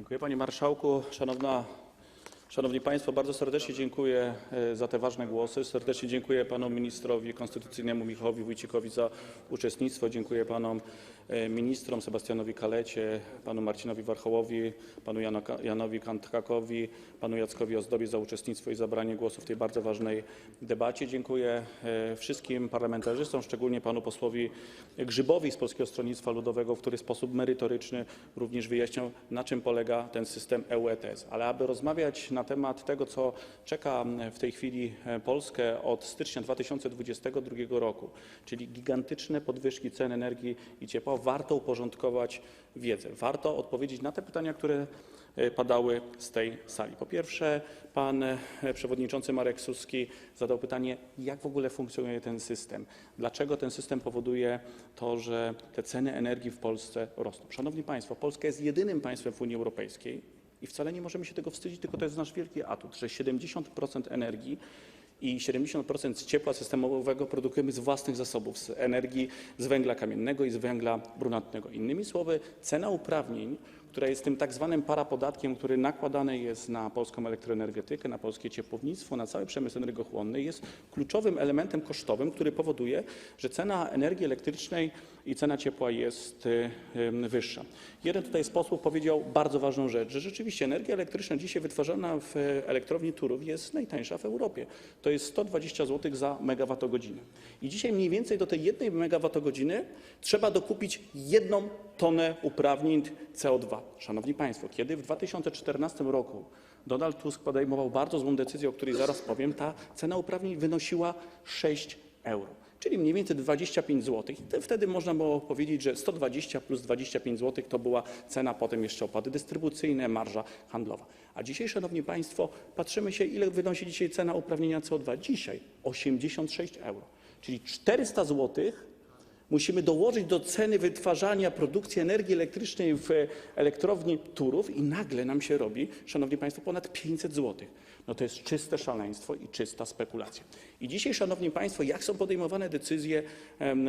Dziękuję panie marszałku. Szanowna, szanowni państwo, bardzo serdecznie dziękuję e, za te ważne głosy. Serdecznie dziękuję panu ministrowi konstytucyjnemu Michałowi Wójcikowi za uczestnictwo. Dziękuję panom e, ministrom Sebastianowi Kalecie, panu Marcinowi Warchołowi, panu Jano- Janowi Kanthakowi, panu Jackowi Ozdobie za uczestnictwo i zabranie głosu w tej bardzo ważnej debacie. Dziękuję e, wszystkim parlamentarzystom, szczególnie panu posłowi Grzybowi z Polskiego Stronnictwa Ludowego, który w sposób merytoryczny również wyjaśniał, na czym polega ten system EU ETS. Ale aby rozmawiać na temat tego, co czeka w tej chwili e, Polskę od stycznia 2022 roku, czyli gigantyczne podwyżki cen energii i ciepła, warto uporządkować wiedzę. Warto odpowiedzieć na te pytania, które e, padały z tej sali. Po pierwsze, pan e, przewodniczący Marek Suski zadał pytanie, jak w ogóle funkcjonuje ten system, dlaczego ten system powoduje to, że te ceny energii w Polsce rosną. Szanowni Państwo, Polska jest jedynym państwem w Unii Europejskiej i wcale nie możemy się tego wstydzić, tylko to jest nasz wielki atut, że 70% energii i 70% ciepła systemowego produkujemy z własnych zasobów, z energii z węgla kamiennego i z węgla brunatnego. Innymi słowy, cena uprawnień, która jest tym tak zwanym parapodatkiem, który nakładany jest na polską elektroenergetykę, na polskie ciepłownictwo, na cały przemysł energochłonny, jest kluczowym elementem kosztowym, który powoduje, że cena energii elektrycznej i cena ciepła jest wyższa. Jeden tutaj z posłów powiedział bardzo ważną rzecz, że rzeczywiście energia elektryczna dzisiaj wytwarzana w elektrowni Turów jest najtańsza w Europie. To jest 120 zł za megawattogodzinę. I dzisiaj mniej więcej do tej jednej megawattogodziny trzeba dokupić jedną tonę uprawnień CO2. Szanowni Państwo, kiedy w 2014 roku Donald Tusk podejmował bardzo złą decyzję, o której zaraz powiem, ta cena uprawnień wynosiła 6 euro, czyli mniej więcej 25 zł. I te- wtedy można było powiedzieć, że 120 plus 25 zł to była cena, potem jeszcze opłaty dystrybucyjne, marża handlowa. A dzisiaj, Szanowni Państwo, patrzymy się, ile wynosi dzisiaj cena uprawnienia CO2. Dzisiaj 86 euro, czyli 400 złotych musimy dołożyć do ceny wytwarzania produkcji energii elektrycznej w elektrowni Turów i nagle nam się robi, szanowni państwo, ponad 500 zł. No to jest czyste szaleństwo i czysta spekulacja. I dzisiaj, szanowni państwo, jak są podejmowane decyzje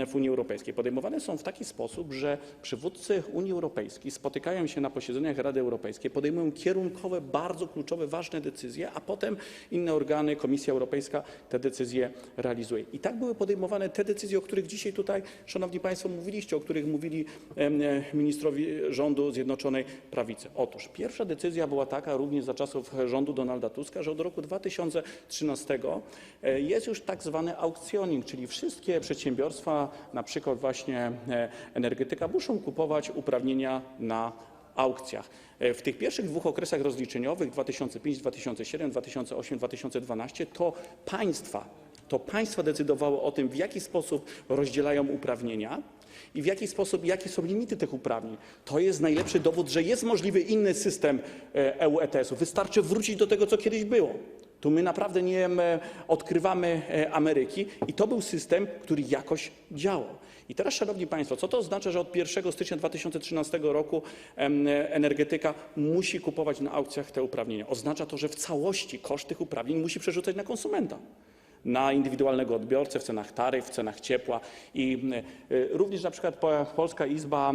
w Unii Europejskiej? Podejmowane są w taki sposób, że przywódcy Unii Europejskiej spotykają się na posiedzeniach Rady Europejskiej, podejmują kierunkowe, bardzo kluczowe, ważne decyzje, a potem inne organy, Komisja Europejska te decyzje realizuje. I tak były podejmowane te decyzje, o których dzisiaj tutaj, szanowni państwo, mówiliście, o których mówili e, ministrowi rządu Zjednoczonej Prawicy. Otóż pierwsza decyzja była taka, również za czasów rządu Donalda Tuska, że od roku 2013 e, jest już tak zwany aukcjoning, czyli wszystkie przedsiębiorstwa, na przykład właśnie e, energetyka, muszą kupować uprawnienia na aukcjach. E, W tych pierwszych dwóch okresach rozliczeniowych 2005, 2007, 2008, 2012 to państwa, to państwa decydowały o tym, w jaki sposób rozdzielają uprawnienia i w jaki sposób, jakie są limity tych uprawnień. To jest najlepszy dowód, że jest możliwy inny system e, EU ETS-u. Wystarczy wrócić do tego, co kiedyś było. Tu my naprawdę nie odkrywamy e, Ameryki i to był system, który jakoś działał. I teraz, Szanowni Państwo, co to oznacza, że od 1 stycznia 2013 roku energetyka musi kupować na aukcjach te uprawnienia? Oznacza to, że w całości koszt tych uprawnień musi przerzucać na konsumenta na indywidualnego odbiorcę w cenach taryf, w cenach ciepła i y, również na przykład po- Polska Izba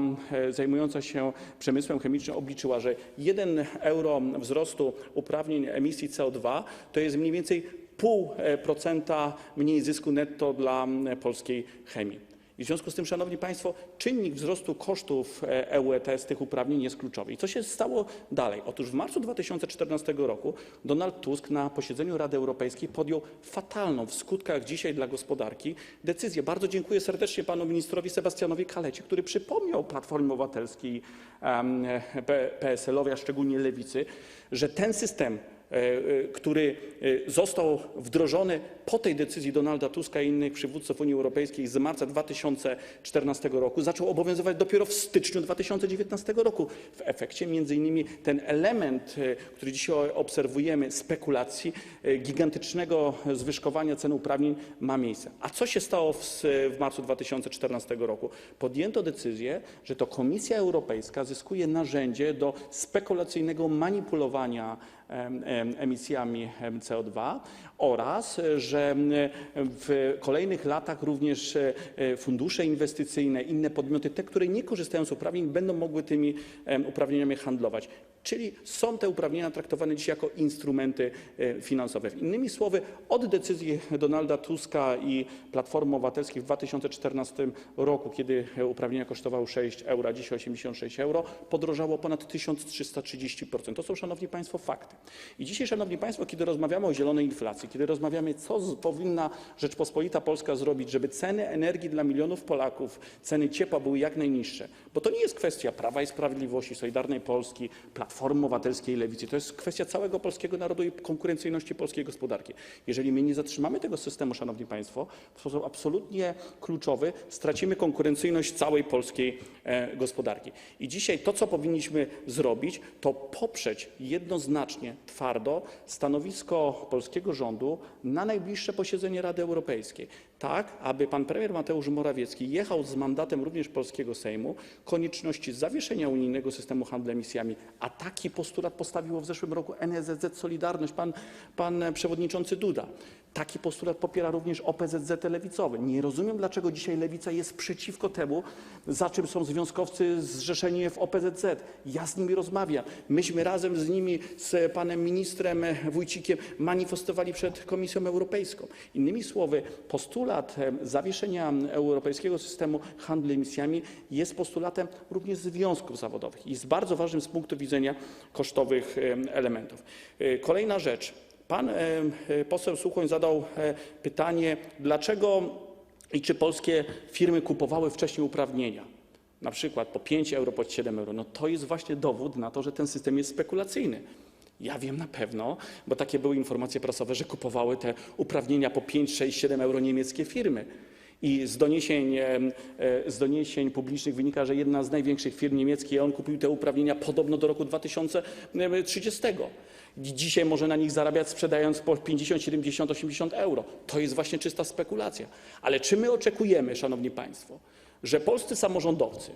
y, zajmująca się przemysłem chemicznym obliczyła, że 1 euro wzrostu uprawnień emisji CO2 to jest mniej więcej 0,5% mniej zysku netto dla y, polskiej chemii. W związku z tym, Szanowni Państwo, czynnik wzrostu kosztów e, EU ETS tych uprawnień jest kluczowy. I co się stało dalej? Otóż w marcu 2014 roku Donald Tusk na posiedzeniu Rady Europejskiej podjął fatalną w skutkach dzisiaj dla gospodarki decyzję. Bardzo dziękuję serdecznie panu ministrowi Sebastianowi Kalecie, który przypomniał Platformie Obywatelskiej, PSL-owi, a szczególnie Lewicy, że ten system e, e, który e, został wdrożony po tej decyzji Donalda Tuska i innych przywódców Unii Europejskiej z marca 2014 roku, zaczął obowiązywać dopiero w styczniu 2019 roku. W efekcie między innymi ten element, e, który dzisiaj obserwujemy, spekulacji, e, gigantycznego zwyżkowania cen uprawnień ma miejsce. A co się stało w, marcu 2014 roku? Podjęto decyzję, że to Komisja Europejska zyskuje narzędzie do spekulacyjnego manipulowania emisjami em, CO2 oraz e, że m, w kolejnych latach również e, e, fundusze inwestycyjne, inne podmioty, te, które nie korzystają z uprawnień, będą mogły tymi uprawnieniami handlować. Czyli są te uprawnienia traktowane dzisiaj jako instrumenty e, finansowe. Innymi słowy, od decyzji Donalda Tuska i Platformy Obywatelskiej w 2014 roku, kiedy uprawnienia kosztowały 6 euro, a dzisiaj 86 euro, podrożało ponad 1330%. To są, Szanowni Państwo, fakty. I dzisiaj, Szanowni Państwo, kiedy rozmawiamy o zielonej inflacji, kiedy rozmawiamy, co powinna Rzeczpospolita Polska zrobić, żeby ceny energii dla milionów Polaków, ceny ciepła były jak najniższe, bo to nie jest kwestia Prawa i Sprawiedliwości, Solidarnej Polski, Platformy Obywatelskiej, Lewicy, to jest kwestia całego polskiego narodu i konkurencyjności polskiej gospodarki. Jeżeli my nie zatrzymamy tego systemu, Szanowni Państwo, w sposób absolutnie kluczowy stracimy konkurencyjność całej polskiej e, gospodarki. I dzisiaj to, co powinniśmy zrobić, to poprzeć jednoznacznie, twardo stanowisko polskiego rządu na najbliższe posiedzenie Rady Europejskiej. Tak, aby pan premier Mateusz Morawiecki jechał z mandatem również polskiego Sejmu konieczności zawieszenia unijnego systemu handlu emisjami, a taki postulat postawiło w zeszłym roku NSZZ Solidarność, pan, pan przewodniczący Duda. Taki postulat popiera również OPZZ lewicowy. Nie rozumiem, dlaczego dzisiaj lewica jest przeciwko temu, za czym są związkowcy zrzeszeni w OPZZ. Ja z nimi rozmawiam. Myśmy razem z nimi, z panem ministrem Wójcikiem manifestowali przed Komisją Europejską. Innymi słowy, postulat zawieszenia europejskiego systemu handlu emisjami jest postulatem również związków zawodowych i jest bardzo ważnym z punktu widzenia kosztowych em, elementów. Y, Kolejna rzecz. Pan e, e, poseł Suchoń zadał e, pytanie, dlaczego i czy polskie firmy kupowały wcześniej uprawnienia, przykład po 5 euro, po 7 euro. No to jest właśnie dowód na to, że ten system jest spekulacyjny. Ja wiem na pewno, bo takie były informacje prasowe, że kupowały te uprawnienia po 5, 6, 7 euro niemieckie firmy. I z doniesień, z doniesień publicznych wynika, że jedna z największych firm niemieckich, on kupił te uprawnienia podobno do roku 2030. Dzisiaj może na nich zarabiać sprzedając po 50, 70, 80 euro. To jest właśnie czysta spekulacja. Ale czy my oczekujemy, Szanowni Państwo, że polscy samorządowcy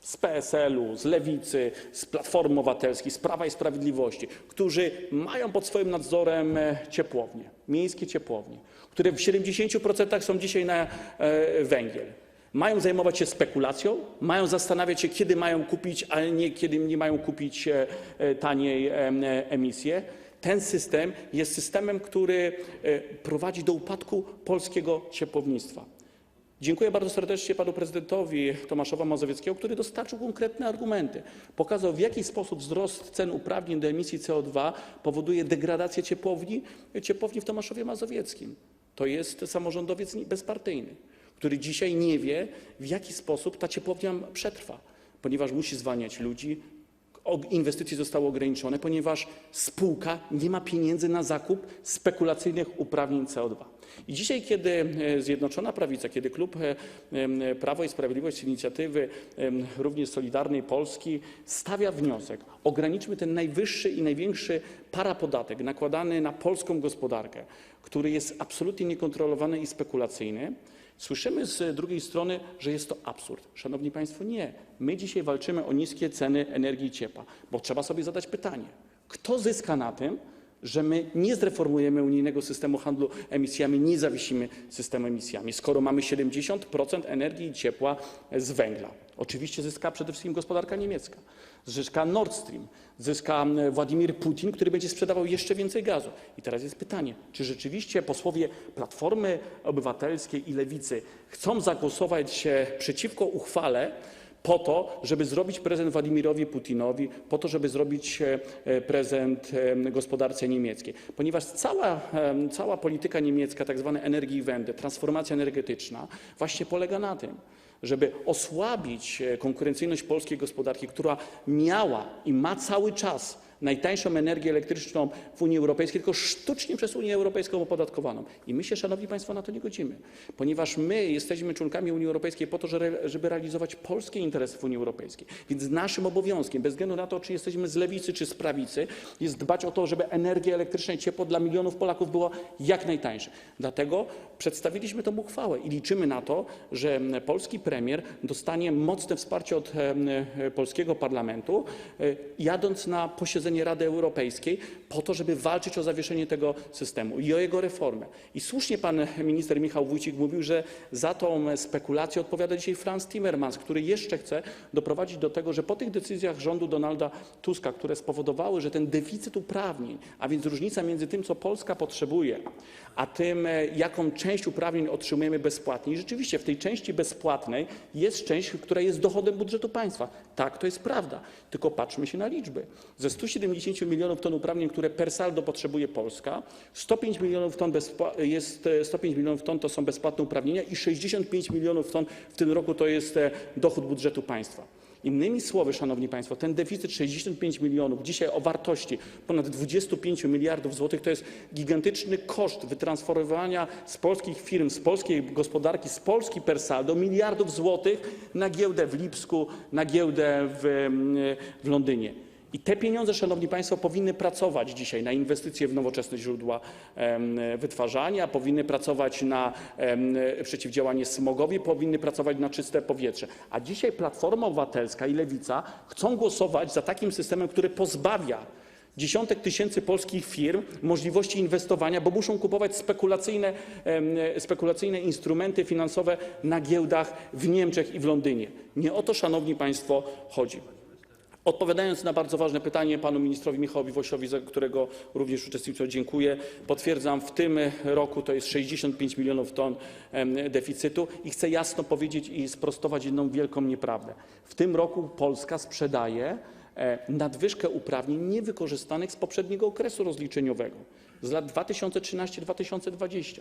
z PSL-u, z Lewicy, z Platformy Obywatelskiej, z Prawa i Sprawiedliwości, którzy mają pod swoim nadzorem e, ciepłownie, miejskie ciepłownie, które w 70% są dzisiaj na e, węgiel, mają zajmować się spekulacją, mają zastanawiać się, kiedy mają kupić, a nie kiedy nie mają kupić e, e, taniej e, emisję. Ten system jest systemem, który prowadzi do upadku polskiego ciepłownictwa. Dziękuję bardzo serdecznie panu prezydentowi Tomaszowa Mazowieckiego, który dostarczył konkretne argumenty. Pokazał, w jaki sposób wzrost cen uprawnień do emisji CO2 powoduje degradację ciepłowni, ciepłowni w Tomaszowie Mazowieckim. To jest samorządowiec bezpartyjny, który dzisiaj nie wie, w jaki sposób ta ciepłownia przetrwa, ponieważ musi zwalniać ludzi, inwestycje zostały ograniczone, ponieważ spółka nie ma pieniędzy na zakup spekulacyjnych uprawnień CO2. I dzisiaj, kiedy e, Zjednoczona Prawica, kiedy klub e, Prawo i Sprawiedliwość z inicjatywy również Solidarnej Polski stawia wniosek, ograniczmy ten najwyższy i największy parapodatek nakładany na polską gospodarkę, który jest absolutnie niekontrolowany i spekulacyjny, Słyszymy z drugiej strony, że jest to absurd. Szanowni Państwo, nie. My dzisiaj walczymy o niskie ceny energii i ciepła, bo trzeba sobie zadać pytanie, kto zyska na tym, że my nie zreformujemy unijnego systemu handlu emisjami, nie zawiesimy systemu emisjami, skoro mamy 70% energii i ciepła z węgla. Oczywiście zyska przede wszystkim gospodarka niemiecka, zyska Nord Stream, zyska Władimir Putin, który będzie sprzedawał jeszcze więcej gazu. I teraz jest pytanie, czy rzeczywiście posłowie Platformy Obywatelskiej i Lewicy chcą zagłosować przeciwko uchwale, po to, żeby zrobić prezent Władimirowi Putinowi, po to, żeby zrobić e, e, prezent e, gospodarce niemieckiej. Ponieważ cała, polityka niemiecka, tak zwane Energiewende, transformacja energetyczna, właśnie polega na tym, żeby osłabić konkurencyjność polskiej gospodarki, która miała i ma cały czas najtańszą energię elektryczną w Unii Europejskiej, tylko sztucznie przez Unię Europejską opodatkowaną. I my się, Szanowni Państwo, na to nie godzimy, ponieważ my jesteśmy członkami Unii Europejskiej po to, że- żeby realizować polskie interesy w Unii Europejskiej. Więc naszym obowiązkiem, bez względu na to, czy jesteśmy z lewicy, czy z prawicy, jest dbać o to, żeby energia elektryczna i ciepło dla milionów Polaków było jak najtańsze. Dlatego przedstawiliśmy tę uchwałę i liczymy na to, że polski premier dostanie mocne wsparcie od e, polskiego parlamentu, e, jadąc na posiedzenie posiedzenie Rady Europejskiej po to, żeby walczyć o zawieszenie tego systemu i o jego reformę. I słusznie pan minister Michał Wójcik mówił, że za tą spekulację odpowiada dzisiaj Franz Timmermans, który jeszcze chce doprowadzić do tego, że po tych decyzjach rządu Donalda Tuska, które spowodowały, że ten deficyt uprawnień, a więc różnica między tym, co Polska potrzebuje, a tym, jaką część uprawnień otrzymujemy bezpłatnie. I rzeczywiście w tej części bezpłatnej jest część, która jest dochodem budżetu państwa. Tak, to jest prawda. Tylko patrzmy się na liczby. Ze 170 milionów ton uprawnień, które per saldo potrzebuje Polska, 105 milionów ton bezpła- jest e, 105 milionów ton to są bezpłatne uprawnienia i 65 milionów ton w tym roku to jest e, dochód budżetu państwa. Innymi słowy, szanowni państwo, ten deficyt 65 milionów dzisiaj o wartości ponad 25 miliardów złotych to jest gigantyczny koszt wytransferowania z polskich firm, z polskiej gospodarki, z Polski per saldo miliardów złotych na giełdę w Lipsku, na giełdę w, mm, w Londynie. I te pieniądze, szanowni państwo, powinny pracować dzisiaj na inwestycje w nowoczesne źródła wytwarzania, powinny pracować na przeciwdziałanie smogowi, powinny pracować na czyste powietrze. A dzisiaj Platforma Obywatelska i Lewica chcą głosować za takim systemem, który pozbawia dziesiątek tysięcy polskich firm możliwości inwestowania, bo muszą kupować spekulacyjne instrumenty finansowe na giełdach w Niemczech i w Londynie. Nie o to, szanowni państwo, chodzi. Odpowiadając na bardzo ważne pytanie panu ministrowi Michałowi Wosiowi, za którego również uczestnictwo dziękuję, potwierdzam, w tym roku to jest 65 milionów ton deficytu i chcę jasno powiedzieć i sprostować jedną wielką nieprawdę. W tym roku Polska sprzedaje e, nadwyżkę uprawnień niewykorzystanych z poprzedniego okresu rozliczeniowego, z lat 2013-2020.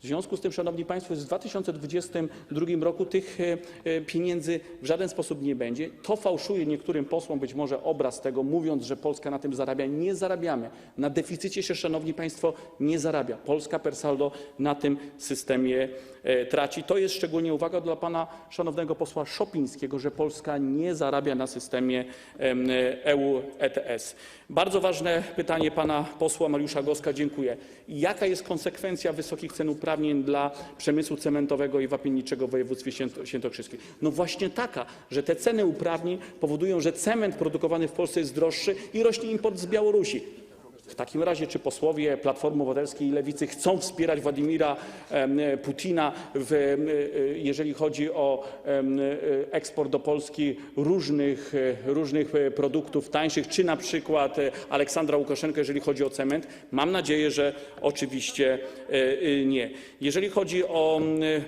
W związku z tym, szanowni państwo, w 2022 roku tych e, e, pieniędzy w żaden sposób nie będzie. To fałszuje niektórym posłom być może obraz tego, mówiąc, że Polska na tym zarabia. Nie zarabiamy. Na deficycie się, szanowni państwo, nie zarabia. Polska per saldo na tym systemie e, traci. To jest szczególnie uwaga dla pana szanownego posła Szopińskiego, że Polska nie zarabia na systemie em, EU ETS. Bardzo ważne pytanie pana posła Mariusza Goska. Dziękuję. Jaka jest konsekwencja wysokich cen uprawnień dla przemysłu cementowego i wapienniczego w województwie święto- świętokrzyskim? No właśnie taka, że te ceny uprawnień powodują, że cement produkowany w Polsce jest droższy i rośnie import z Białorusi. W takim razie czy posłowie Platformy Obywatelskiej i Lewicy chcą wspierać Władimira em, Putina, em, e, jeżeli chodzi o e, eksport do Polski różnych, e, e, produktów tańszych, czy na przykład e, Aleksandra Łukaszenko, jeżeli chodzi o cement? Mam nadzieję, że oczywiście e, e, nie. Jeżeli chodzi o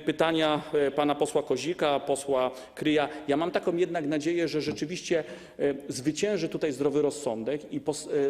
pytania e, pana posła Kozika, posła Kryja, ja mam taką jednak nadzieję, że rzeczywiście e, zwycięży tutaj zdrowy rozsądek i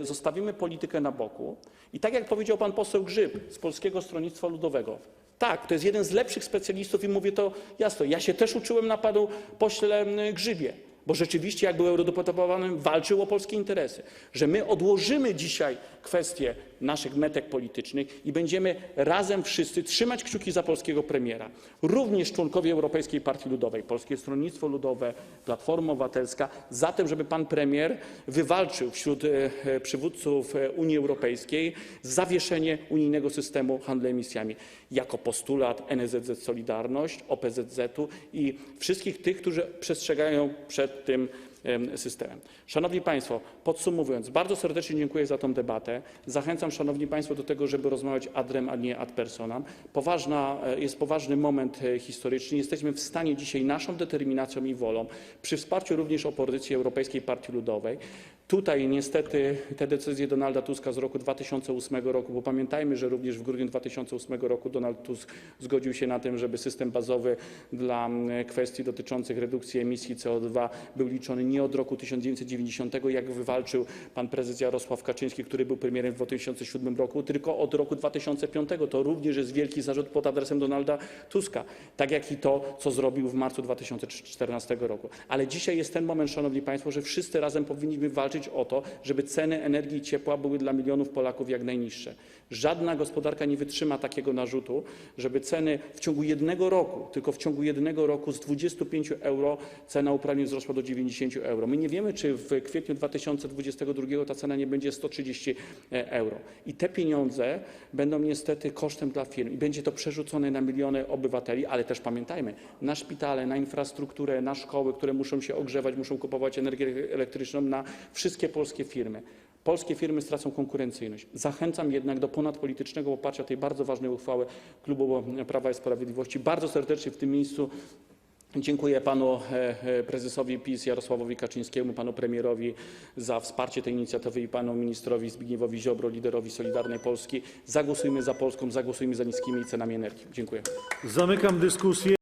e, zostawimy politykę na boku. I tak jak powiedział pan poseł Grzyb z Polskiego Stronnictwa Ludowego, tak, to jest jeden z lepszych specjalistów i mówię to jasno. Ja się też uczyłem na panu pośle Grzybie, bo rzeczywiście jak był eurodeputowanym, walczył o polskie interesy. Że my odłożymy dzisiaj kwestie naszych metek politycznych i będziemy razem wszyscy trzymać kciuki za polskiego premiera. Również członkowie Europejskiej Partii Ludowej, Polskie Stronnictwo Ludowe, Platforma Obywatelska, za tym, żeby pan premier wywalczył wśród e, e, przywódców e, Unii Europejskiej zawieszenie unijnego systemu handlu emisjami jako postulat NSZZ Solidarność, OPZZ-u i wszystkich tych, którzy przestrzegają przed tym systemem. Szanowni Państwo, podsumowując, bardzo serdecznie dziękuję za tę debatę. Zachęcam Szanowni Państwo do tego, żeby rozmawiać ad rem, a nie ad personam. Poważna, e, jest poważny moment e, historyczny. Jesteśmy w stanie dzisiaj naszą determinacją i wolą, przy wsparciu również opozycji Europejskiej Partii Ludowej, Tutaj niestety te decyzje Donalda Tuska z roku 2008 roku, bo pamiętajmy, że również w grudniu 2008 roku Donald Tusk zgodził się na tym, żeby system bazowy dla mm, kwestii dotyczących redukcji emisji CO2 był liczony nie od roku 1990, jak wywalczył pan prezes Jarosław Kaczyński, który był premierem w 2007 roku, tylko od roku 2005. To również jest wielki zarzut pod adresem Donalda Tuska, tak jak i to, co zrobił w marcu 2014 roku. Ale dzisiaj jest ten moment, szanowni państwo, że wszyscy razem powinniśmy walczyć o to, żeby ceny energii i ciepła były dla milionów Polaków jak najniższe. Żadna gospodarka nie wytrzyma takiego narzutu, żeby ceny w ciągu jednego roku, tylko w ciągu jednego roku z 25 euro cena uprawnień wzrosła do 90 euro. My nie wiemy, czy w kwietniu 2022 ta cena nie będzie 130 euro. I te pieniądze będą niestety kosztem dla firm i będzie to przerzucone na miliony obywateli, ale też pamiętajmy, na szpitale, na infrastrukturę, na szkoły, które muszą się ogrzewać, muszą kupować energię elektryczną, na wszystkie polskie firmy. Polskie firmy stracą konkurencyjność. Zachęcam jednak do ponadpolitycznego poparcia tej bardzo ważnej uchwały Klubu Prawa i Sprawiedliwości. Bardzo serdecznie w tym miejscu Dziękuję panu e, e, prezesowi PiS Jarosławowi Kaczyńskiemu, panu premierowi za wsparcie tej inicjatywy i panu ministrowi Zbigniewowi Ziobro, liderowi Solidarnej Polski. Zagłosujmy za Polską, zagłosujmy za niskimi cenami energii. Dziękuję. Zamykam dyskusję.